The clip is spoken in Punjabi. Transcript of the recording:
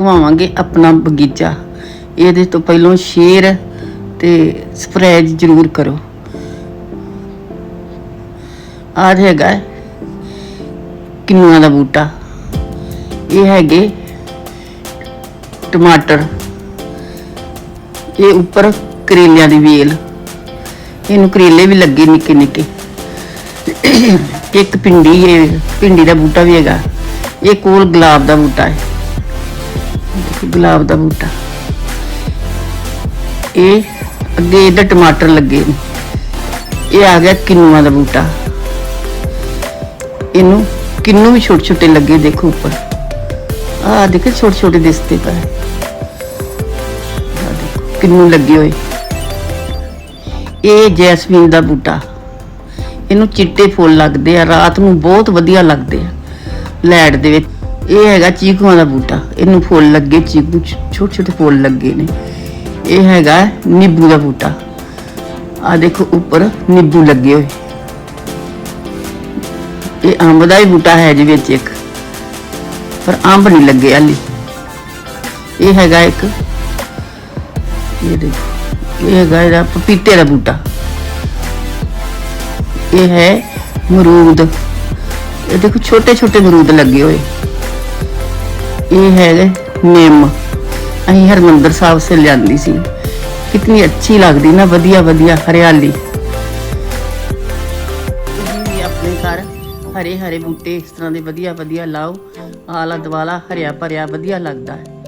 ਘੁਮਾਵਾਂਗੇ ਆਪਣਾ ਬਗੀਚਾ। ਇਹਦੇ ਤੋਂ ਪਹਿਲਾਂ ਸ਼ੇਰ ਤੇ ਸਬਸਕ੍ਰਾਈਬ ਜ਼ਰੂਰ ਕਰੋ। ਆਹ ਹੈਗਾ ਕਿੰਨੂਆਂ ਦਾ ਬੂਟਾ। ਇਹ ਹੈਗੇ ਟਮਾਟਰ। ਇਹ ਉੱਪਰ ਕਰੇਲਿਆਂ ਦੀ ਵੇਲ। ਇਹਨੂੰ ਕਰੇਲੇ ਵੀ ਲੱਗੇ ਨਿੱਕੇ ਨਿੱਕੇ ਇੱਕ ਪਿੰਡੀ ਹੈ ਪਿੰਡੀ ਦਾ ਬੂਟਾ ਵੀ ਹੈਗਾ। ਇਹ ਕੋਲ ਗੁਲਾਬ ਦਾ ਬੂਟਾ ਹੈ। ਗੁਲਾਬ ਦਾ ਬੂਟਾ। ਇਹ ਅੱਗੇ ਇਹਦੇ ਟਮਾਟਰ ਲੱਗੇ ਨੇ। ਇਹ ਆ ਗਿਆ ਕਿੰਨੂਆਂ ਦਾ ਬੂਟਾ। ਇਹਨੂੰ ਕਿੰਨੂ ਵੀ ਛੋਟੇ ਛੋਟੇ ਲੱਗੇ ਦੇਖੋ ਉੱਪਰ। ਆਹ ਦੇਖੋ ਛੋਟੇ ਛੋਟੇ ਦਿਸਦੇ ਪਏ ਆਹ ਕਿੰਨੂ ਲੱਗੇ ਹੋਏ। ਇਹ ਜੈਸਮੀਨ ਦਾ ਬੂਟਾ। ਇਹਨੂੰ ਚਿੱਟੇ ਫੁੱਲ ਲੱਗਦੇ ਆ, ਰਾਤ ਨੂੰ ਬਹੁਤ ਵਧੀਆ ਲੱਗਦੇ ਆ। ਲੈਟ ਦੇ ਵਿੱਚ। ਇਹ ਹੈਗਾ ਚੀਕੂਆਂ ਦਾ ਬੂਟਾ। ਇਹਨੂੰ ਫੁੱਲ ਲੱਗੇ ਚੀਕੂ, ਛੋਟੇ ਛੋਟੇ ਫੁੱਲ ਲੱਗੇ ਨੇ। ਇਹ ਹੈਗਾ ਨਿੰਬੂ ਦਾ ਬੂਟਾ। ਆ ਦੇਖੋ ਉੱਪਰ ਨਿੰਬੂ ਲੱਗੇ ਹੋਏ। ਇਹ ਅੰਬ ਦਾ ਹੀ ਬੂਟਾ ਹੈ ਜੀ ਵਿੱਚ ਇੱਕ। ਪਰ ਅੰਬ ਨਹੀਂ ਲੱਗੇ ਹਾਲੀ। ਇਹ ਹੈਗਾ ਇੱਕ। ਇਹ ਦੇਖੋ, ਇਹ ਹੈਗਾ ਇਹਦਾ ਪਪੀਤੇ ਦਾ ਬੂਟਾ। ਇਹ ਹੈ ਮਰੂਦ ਇਹ ਦੇਖੋ ਛੋਟੇ ਛੋਟੇ ਮਰੂਦ ਲੱਗੇ ਹੋਏ। ਇਹ ਹੈਗੇ ਨਿੰਮ। ਅਸੀਂ ਹਰਮੰਦਰ ਸਾਹਿਬ ਸੇ ਲਿਆਂਦੀ ਸੀ। ਕਿਤਨੀ ਅੱਛੀ ਲੱਗਦੀ ਨਾ, ਵਧੀਆ ਵਧੀਆ, ਹਰਿਆਲੀ। ਤੁਸੀਂ ਵੀ ਆਪਣੇ ਘਰ ਹਰੇ ਹਰੇ ਬੂਟੇ ਇਸ ਤਰ੍ਹਾਂ ਦੇ ਵਧੀਆ ਵਧੀਆ ਲਾਓ। ਆਲਾ ਦੁਆਲਾ ਹਰਿਆ ਭਰਿਆ ਵਧੀਆ ਲੱਗਦਾ ਹੈ।